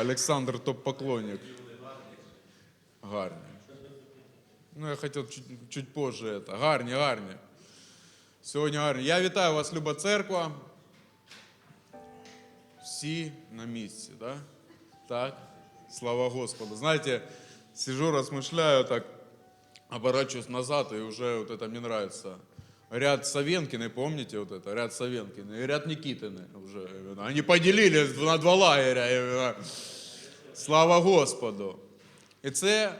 Олександр топ-поклонник. Гарні. Ну, я хотів чуть, чуть позже это. Гарні, гарні. Сьогодні гарні. Я вітаю вас, Люба Церква. Всі на місці, да? Так? Слава Господу. Знаете, сижу, размышляю так, оборачиваюсь назад, и уже вот это мне нравится. Ряд Савенкины, помните вот это? Ряд Савенкины и ряд Никитины уже. Они поделились на два лагеря. именно. Слава Господу. І це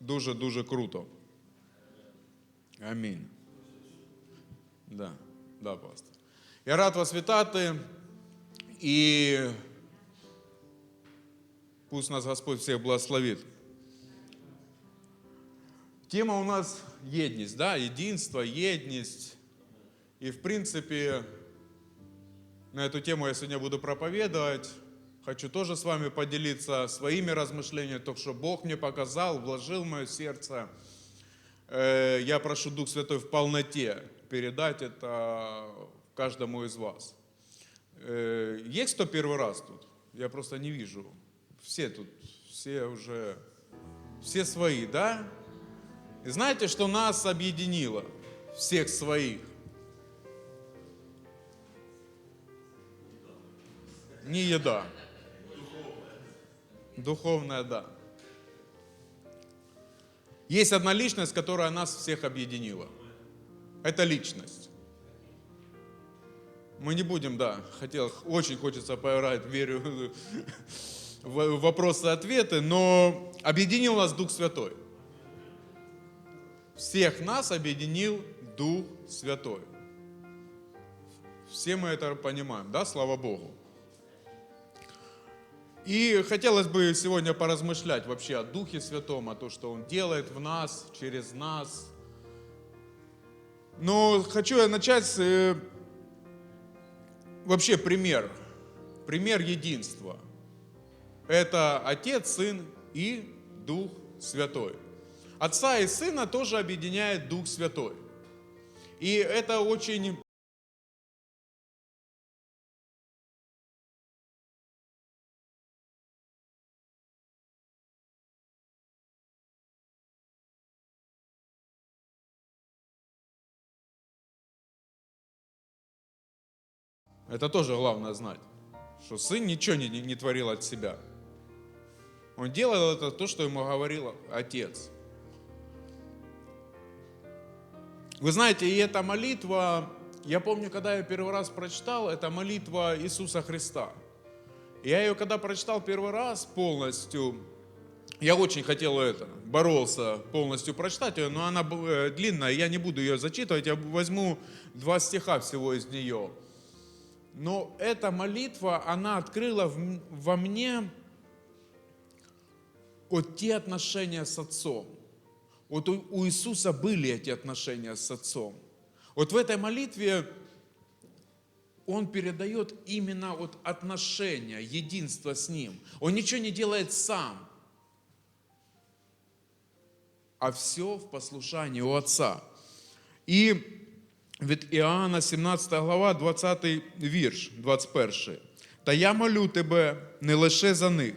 дуже-дуже круто. Амінь. Да, да, пастор. Я рад вас вітати. І пусть нас Господь всех благословит. Тема у нас єдність, да, единство, єдність. И в принципе на эту тему я сегодня буду проповедовать. Хочу тоже с вами поделиться своими размышлениями, то, что Бог мне показал, вложил в мое сердце. Э, Я прошу Дух Святой в полноте передать это каждому из вас. Э, Есть кто первый раз тут? Я просто не вижу. Все тут, все уже, все свои, да? И знаете, что нас объединило? Всех своих. Не еда. Духовная, да. Есть одна личность, которая нас всех объединила. Это личность. Мы не будем, да, хотел, очень хочется поиграть, верю, вопросы-ответы, но объединил нас Дух Святой. Всех нас объединил Дух Святой. Все мы это понимаем, да, слава Богу. И хотелось бы сегодня поразмышлять вообще о Духе Святом, о том, что Он делает в нас, через нас. Но хочу я начать с э, вообще пример. Пример единства. Это Отец, Сын и Дух Святой. Отца и Сына тоже объединяет Дух Святой. И это очень Это тоже главное знать, что сын ничего не, не- не творил от себя. Он делал это то, что ему говорил отец. Вы знаете, и эта молитва, я помню, когда я первый раз прочитал, это молитва Иисуса Христа. Я ее когда прочитал первый раз полностью, я очень хотел это, боролся полностью прочитать ее, но она э, длинная, я не буду ее зачитывать, я возьму два стиха всего из нее. Но эта молитва, она открыла во мне вот те отношения с Отцом. Вот у, у Иисуса были эти отношения с Отцом. Вот в этой молитве Он передает именно вот отношения, единство с Ним. Он ничего не делает сам, а все в послушании у Отца. И від Іоанна, 17 глава, 20 вірш, 21. Та я молю тебе не лише за них,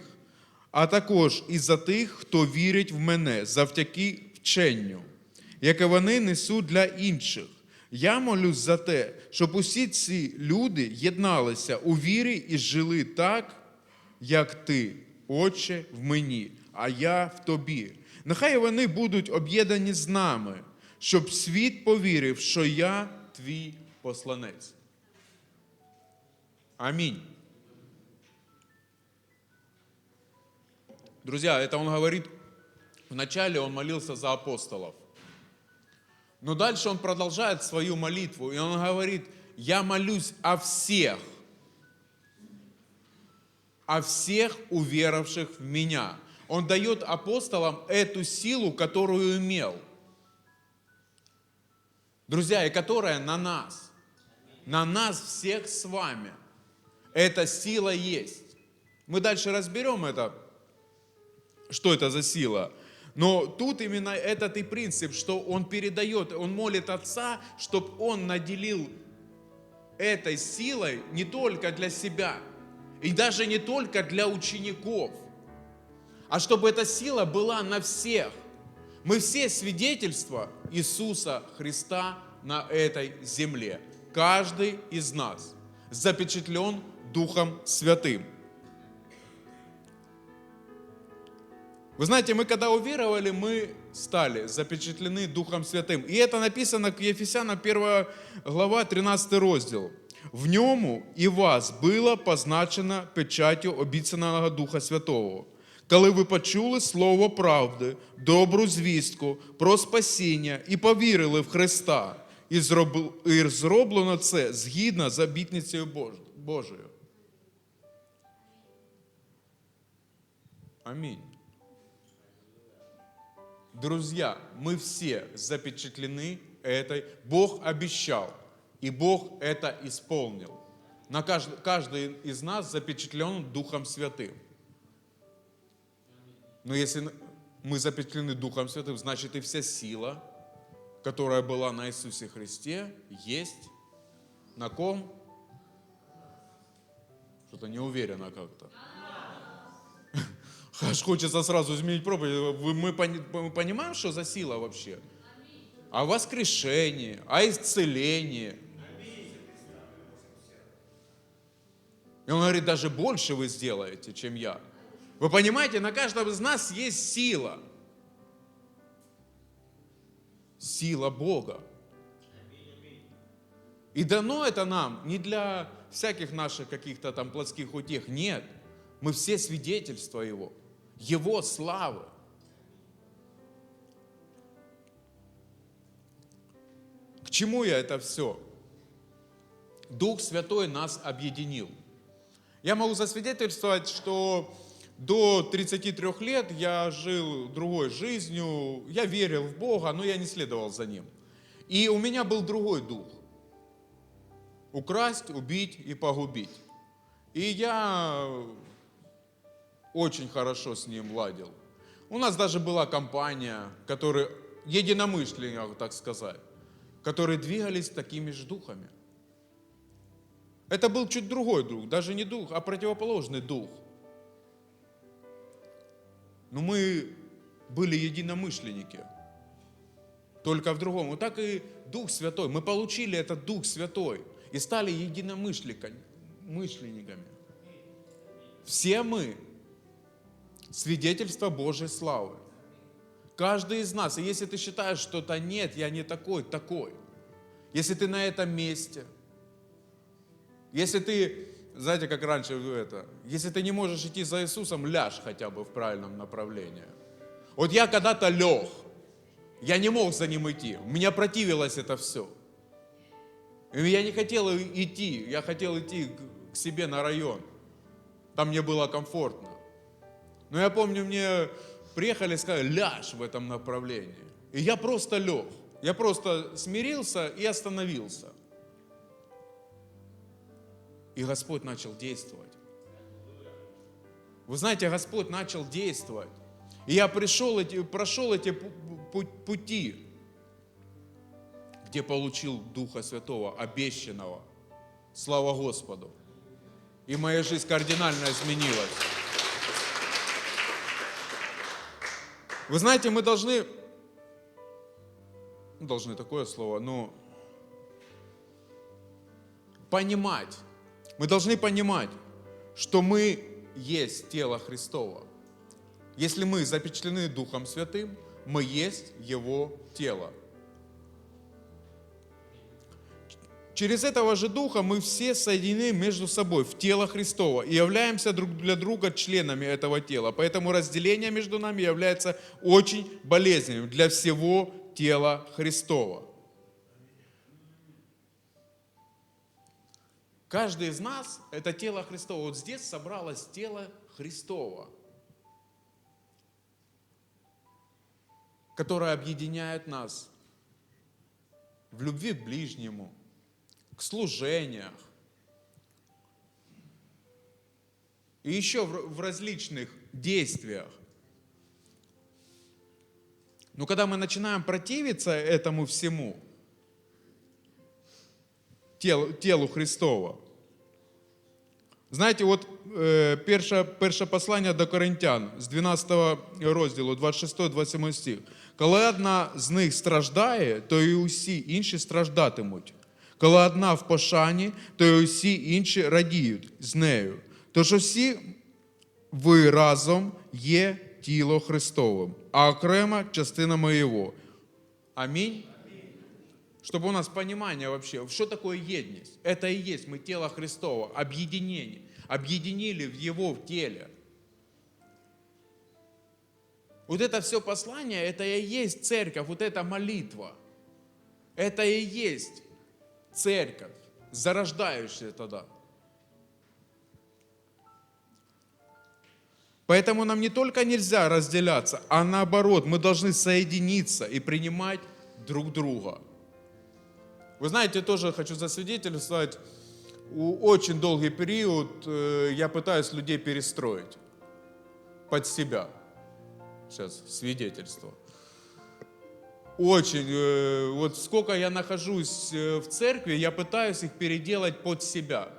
а також і за тих, хто вірить в мене завдяки вченню, яке вони несуть для інших. Я молюсь за те, щоб усі ці люди єдналися у вірі і жили так, як ти, Отче, в мені, а я в тобі. Нехай вони будуть об'єднані з нами, щоб світ повірив, що я твій посланець. Аминь. Друзья, это он говорит, вначале он молился за апостолов. Но дальше он продолжает свою молитву, и он говорит, я молюсь о всех, о всех уверовавших в меня. Он дает апостолам эту силу, которую имел. Друзья, и которая на нас. На нас всех с вами. Эта сила есть. Мы дальше разберем это, что это за сила. Но тут именно этот и принцип, что он передает, он молит Отца, чтобы он наделил этой силой не только для себя. И даже не только для учеников, а чтобы эта сила была на всех. Мы все свидетельства Иисуса Христа на этой земле. Каждый из нас запечатлен Духом Святым. Вы знаете, мы когда уверовали, мы стали запечатлены Духом Святым. И это написано к Ефесянам 1 глава 13 розділ. В ньому і вас було позначено печаттю обіцяного Духа Святого. Коли ви почули слово правди, добру звістку про спасіння і повірили в Христа, і зробл- і зроблено це згідно з обітницею Бож- Божою. Аминь. Друзья, мы все запечатлены этой. Бог обещал, и Бог это исполнил. На каждый, каждый из нас запечатлен Духом Святым. Но если мы запечатлены Духом Святым, значит и вся сила, которая была на Иисусе Христе, есть на ком? Что-то не уверенно как-то. Аж хочется сразу изменить проповедь. Вы- Мы, мы понимаем, что за сила вообще? О воскрешении, о исцелении. И он говорит, даже больше вы сделаете, чем я. Вы понимаете, на каждом из нас есть сила. Сила Бога. И дано это нам не для всяких наших каких-то там плотских утех. Нет. Мы все свидетельства Его. Его славы. К чему я это все? Дух Святой нас объединил. Я могу засвидетельствовать, что до 33 лет я жил другой жизнью, я верил в Бога, но я не следовал за Ним. И у меня был другой дух. Украсть, убить и погубить. И я очень хорошо с ним ладил. У нас даже была компания, которые, единомышленников, так сказать, которые двигались такими же духами. Это был чуть другой дух, даже не дух, а противоположный дух. Но мы были единомышленники, только в другом. Вот так и Дух Святой. Мы получили этот Дух Святой и стали единомышленниками. мышленниками. Все мы свидетельство Божьей славы. Каждый из нас. И если ты считаешь, что то нет, я не такой, такой. Если ты на этом месте, если ты, знаете, как раньше это, если ты не можешь идти за Иисусом, ляжь хотя бы в правильном направлении. Вот я когда-то лег, я не мог за ним идти, меня противилось это все. И я не хотел идти, я хотел идти к себе на район. Там мне было комфортно. Но я помню, мне приехали и сказали, ляжь в этом направлении. И я просто лег. Я просто смирился и остановился. И Господь начал действовать. Вы знаете, Господь начал действовать. И я пришел, эти, прошел эти пу- пу- пути, где получил Духа Святого, обещанного. Слава Господу. И моя жизнь кардинально изменилась. Вы знаете, мы должны, ну, должны такое слово, но понимать, мы должны понимать, что мы есть тело Христово. Если мы запечатлены Духом Святым, мы есть Его тело. Через этого же Духа мы все соединены между собой в тело Христово и являемся друг для друга членами этого тела. Поэтому разделение между нами является очень болезненным для всего тела Христова. Каждый из нас – это тело Христово. Вот здесь собралось тело Христово, которое объединяет нас в любви к ближнему, к служениях. И еще в, в различных действиях. Но когда мы начинаем противиться этому всему, телу, телу Христова, знаете, вот е, перше, перше послання до Коринтян з 12 розділу, 26-27 стих. Коли одна з них страждає, то і усі інші страждатимуть. Коли одна в пошані, то і усі інші радіють з нею. Тож усі ви разом є тіло Христовим, а окрема частина моєго. Амінь. Чтобы у нас понимание вообще, что такое едность. Это и есть мы тело Христова, объединение. Объединили в Его в теле. Вот это все послание, это и есть церковь, вот эта молитва. Это и есть церковь, зарождающая тогда. Поэтому нам не только нельзя разделяться, а наоборот, мы должны соединиться и принимать друг друга. Вы знаете, тоже хочу засвидетельствовать, очень долгий период э, я пытаюсь людей перестроить под себя. Сейчас свидетельство. Очень, э, вот сколько я нахожусь э, в церкви, я пытаюсь их переделать под себя.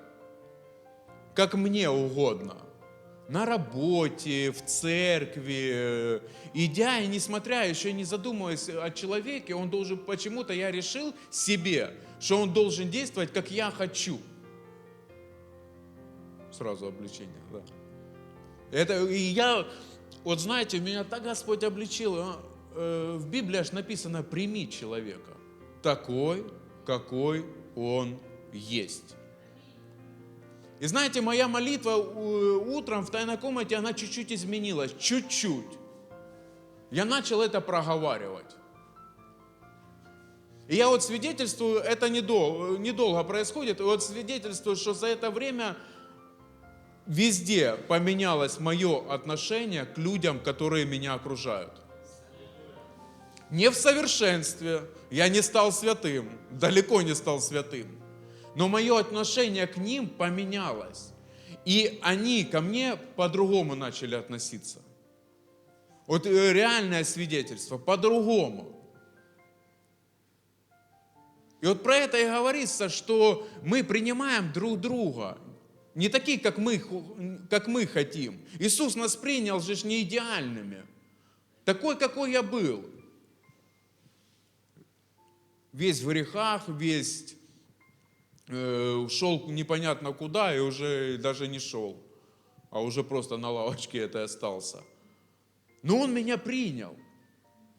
Как мне угодно. На работе, в церкви, идя и несмотря, еще не задумываясь о человеке, он должен, почему-то я решил себе, что он должен действовать, как я хочу. Сразу обличение, да. Это, и я, вот знаете, меня так Господь обличил, а, э, в Библии аж написано «прими человека такой, какой он есть». И знаете, моя молитва утром в тайной комнате, она чуть-чуть изменилась, чуть-чуть. Я начал это проговаривать. И я вот свидетельствую, это недолго, недолго происходит, и вот свидетельствую, что за это время везде поменялось мое отношение к людям, которые меня окружают. Не в совершенстве, я не стал святым, далеко не стал святым, но мое отношение к ним поменялось. И они ко мне по-другому начали относиться. Вот э, реальное свидетельство, по-другому. И вот про это и говорится, что мы принимаем друг друга, не такие, как мы, как мы хотим. Иисус нас принял же не идеальными. Такой, какой я был. Весь в грехах, весь э, ушел непонятно куда и уже даже не шел, а уже просто на лавочке это остался. Но он меня принял.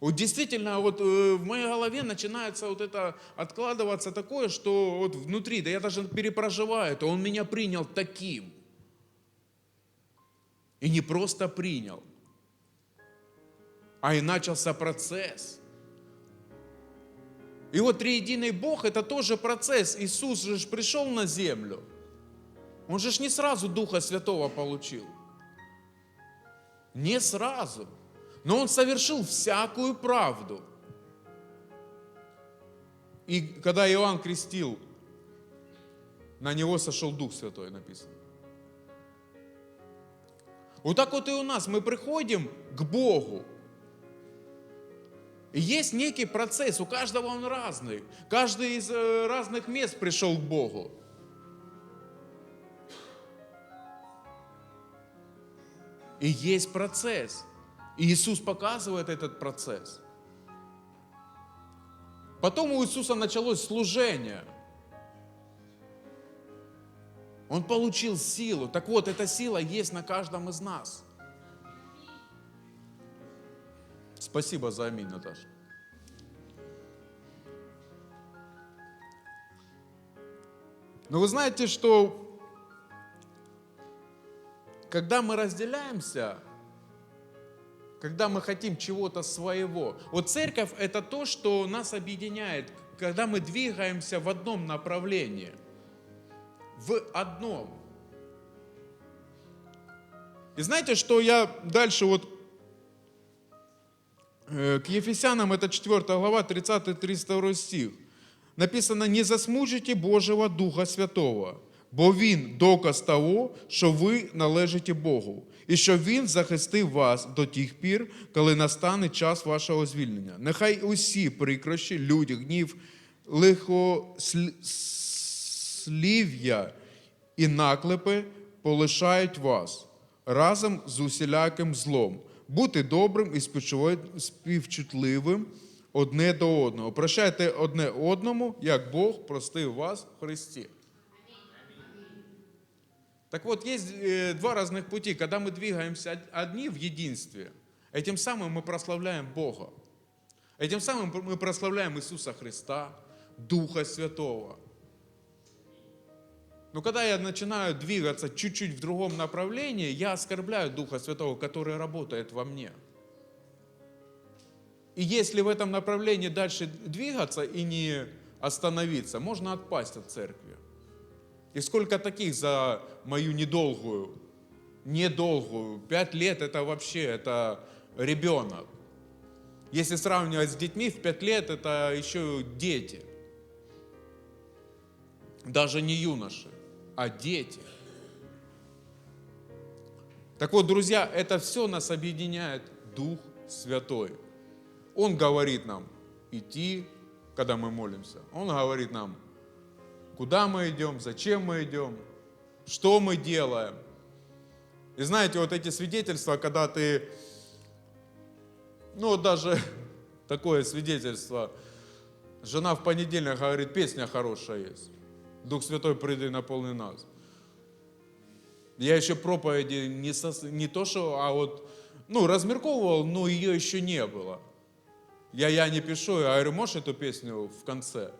Вот действительно, вот э, в моей голове начинается вот это откладываться такое, что вот внутри, да я даже перепроживаю это, он меня принял таким. И не просто принял, а и начался процесс. И вот триединый Бог это тоже процесс. Иисус же пришел на землю. Он же не сразу Духа Святого получил. Не сразу. Но он совершил всякую правду. И когда Иоанн крестил, на него сошел Дух Святой, написано. Вот так вот и у нас. Мы приходим к Богу. Есть некий процесс, у каждого он разный. Каждый из э, разных мест пришел к Богу. И есть процесс. И Иисус показывает этот процесс. Потом у Иисуса началось служение. Он получил силу. Так вот, эта сила есть на каждом из нас. Спасибо за аминь, Наташа. Но вы знаете, что когда мы разделяемся, когда мы хотим чего-то своего, вот церковь это то, что нас объединяет, когда мы двигаемся в одном направлении, в одном. И знаете, что я дальше вот К Ефесянам, это 4 глава, 30-32 стих. Написано, не засмучуйте Божого Духа Святого, бо Він доказ того, що ви належите Богу, і що Він захистив вас до тих пір, коли настане час вашого звільнення. Нехай усі прикрощі, люди, гнів, лихослів'я і наклепи полишають вас разом з усіляким злом Бути добрим і співчува- співчутливим одне до одного. Прощайте одне одному, як Бог простив вас в Христі. Так вот, есть э, два разных пути. Когда мы двигаемся од- одни в единстве, этим самым мы прославляем Бога. Этим самым мы прославляем Иисуса Христа, Духа Святого. Но когда я начинаю двигаться чуть-чуть в другом направлении, я оскорбляю Духа Святого, который работает во мне. И если в этом направлении дальше двигаться и не остановиться, можно отпасть от церкви. И сколько таких за мою недолгую, недолгую, пять лет это вообще, это ребенок. Если сравнивать с детьми, в пять лет это еще дети. Даже не юноши, а дети. Так вот, друзья, это все нас объединяет Дух Святой. Он говорит нам идти, когда мы молимся. Он говорит нам, куда мы идем, зачем мы идем, что мы делаем. И знаете, вот эти свидетельства, когда ты, ну даже такое свидетельство, жена в понедельник говорит, песня хорошая есть. Дух Святой, приди наполни нас. Я еще проповеди не, сос- не то, что, а вот, ну, размерковывал, но ее еще не было. Я, я не пишу, я говорю, можешь эту песню в конце?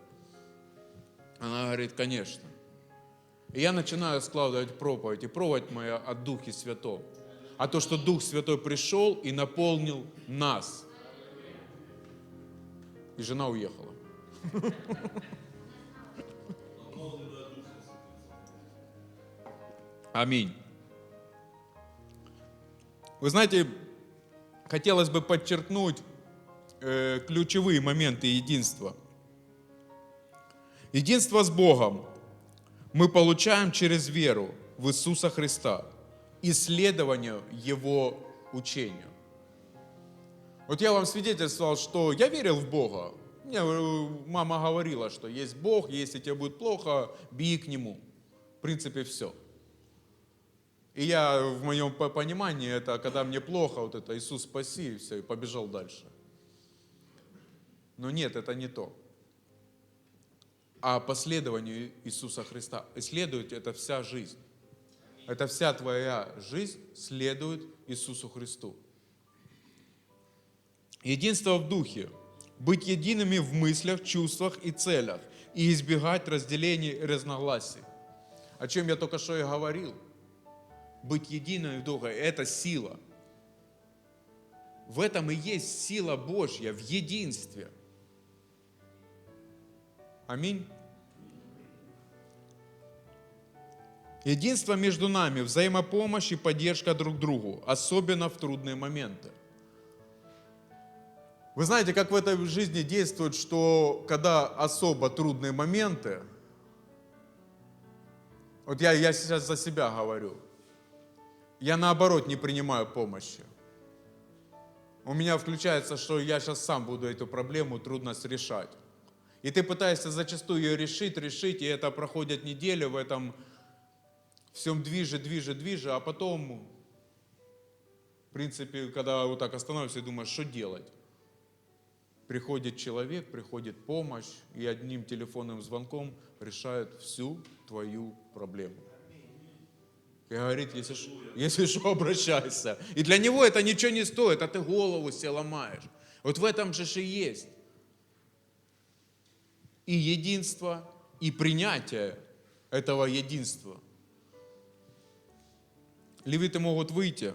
Она говорит, конечно. И я начинаю складывать проповедь, и проповедь моя о Духе Святом. А то, что Дух Святой пришел и наполнил нас. И жена уехала. Аминь. Вы знаете, хотелось бы подчеркнуть э, ключевые моменты единства. Единство с Богом мы получаем через веру в Иисуса Христа, исследованию Его учению. Вот я вам свидетельствовал, что я верил в Бога. Мне э, мама говорила, что есть Бог, если тебе будет плохо, беги к Нему. В принципе, все. И я в моем по- понимании, это когда мне плохо, вот это Иисус спаси, и все, и побежал дальше. Но нет, это не то. А последованию Иисуса Христа исследует это вся жизнь. Это вся твоя жизнь следует Иисусу Христу. Единство в духе. Быть едиными в мыслях, чувствах и целях. И избегать разделений и разногласий. О чем я только что и говорил. Быть едиными в духе – это сила. В этом и есть сила Божья, в единстве. Аминь. Единство между нами, взаимопомощь и поддержка друг другу, особенно в трудные моменты. Вы знаете, как в этой жизни действует, что когда особо трудные моменты, вот я, я сейчас за себя говорю, я наоборот не принимаю помощи. У меня включается, что я сейчас сам буду эту проблему, трудность решать. И ты пытаешься зачастую ее решить, решить, и это проходит недели в этом всем движе, движе, движе, а потом, в принципе, когда вот так останавливаешься и думаешь, что делать? Приходит человек, приходит помощь, и одним телефонным звонком решает всю твою проблему. И говорит, если, ш- если что, обращайся. И для него это ничего не стоит, а ты голову себе ломаешь. Вот в этом же и есть. И единство, и принятие этого единства. Левиты могут выйти.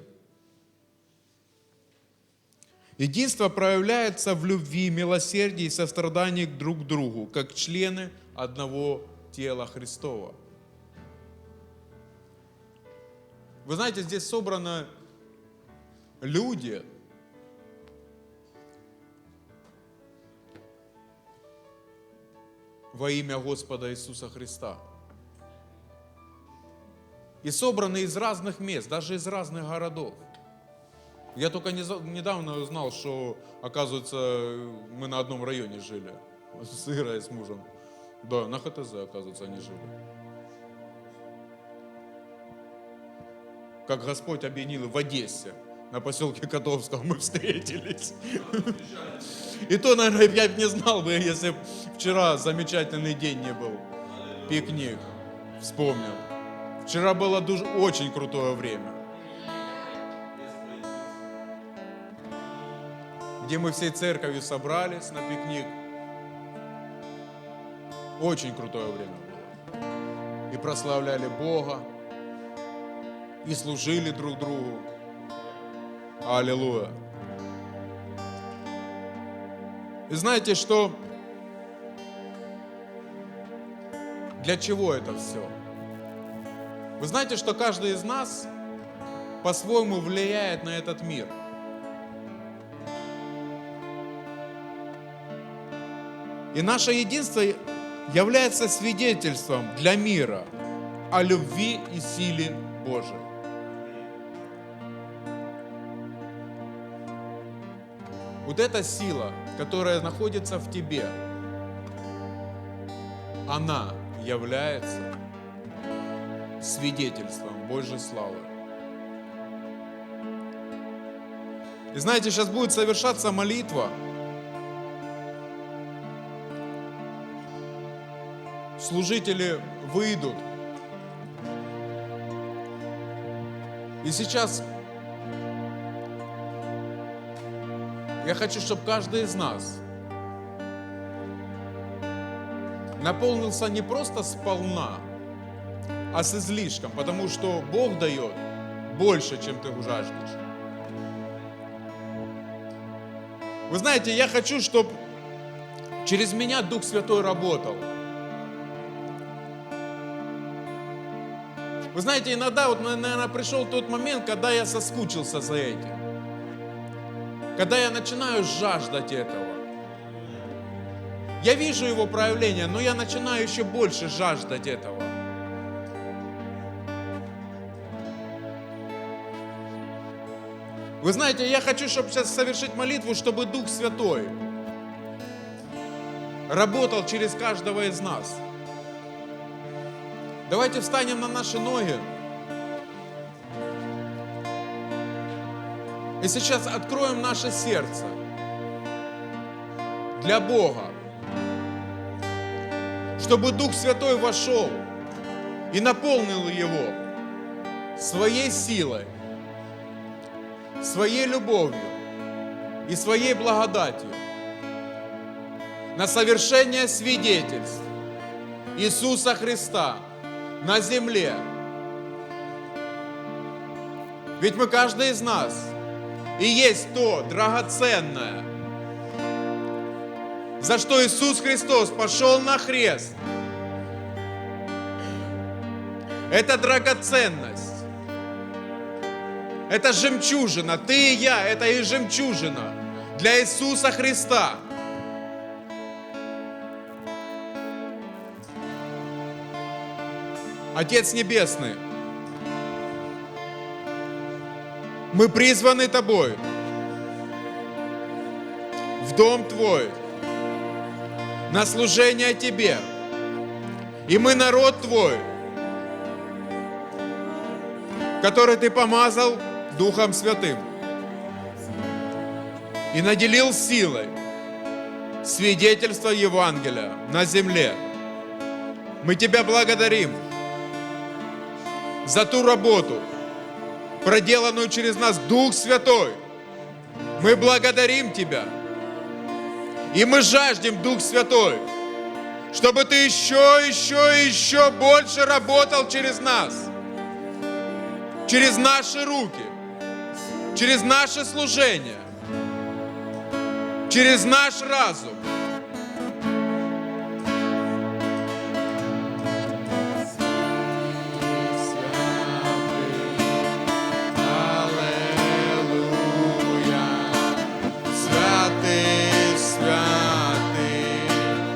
Единство проявляется в любви, милосердии и сострадании друг к другу, как члены одного тела Христова. Вы знаете, здесь собраны люди, во имя Господа Иисуса Христа. И собраны из разных мест, даже из разных городов. Я только недавно узнал, что, оказывается, мы на одном районе жили. С Ирой, с мужем. Да, на ХТЗ, оказывается, они жили. Как Господь объединил в Одессе. На поселке Котовского мы встретились. И то, наверное, я бы не знал бы, если вчера замечательный день не был. Пикник. Вспомнил. Вчера было очень крутое время. Где мы всей церковью собрались на пикник. Очень крутое время было. И прославляли Бога, и служили друг другу. Аллилуйя. И знаете, что для чего это все? Вы знаете, что каждый из нас по-своему влияет на этот мир. И наше единство является свидетельством для мира о любви и силе Божией. Вот эта сила, которая находится в тебе, она является свидетельством Божьей славы. И знаете, сейчас будет совершаться молитва. Служители выйдут. И сейчас я хочу, чтобы каждый из нас наполнился не просто сполна, а с излишком, потому что Бог дает больше, чем ты жаждешь. Вы знаете, я хочу, чтобы через меня Дух Святой работал. Вы знаете, иногда, вот, наверное, пришел тот момент, когда я соскучился за этим. Когда я начинаю жаждать этого. Я вижу его проявление, но я начинаю еще больше жаждать этого. Вы знаете, я хочу, чтобы сейчас совершить молитву, чтобы Дух Святой работал через каждого из нас. Давайте встанем на наши ноги. И сейчас откроем наше сердце для Бога, чтобы Дух Святой вошел и наполнил его своей силой, своей любовью и своей благодатью на совершение свидетельств Иисуса Христа на земле. Ведь мы, каждый из нас, и есть то драгоценное, за что Иисус Христос пошел на хрест. Это драгоценность. Это жемчужина. Ты и я, это и жемчужина для Иисуса Христа. Отец Небесный, мы призваны Тобой в дом Твой, на служение Тебе. И мы народ Твой, который Ты помазал Духом Святым и наделил силой свидетельства Евангелия на земле. Мы Тебя благодарим за ту работу, проделанную через нас Дух Святой. Мы благодарим Тебя. И мы жаждем, Дух Святой, чтобы Ты еще, еще еще больше работал через нас, через наши руки, через наше служение, через наш разум,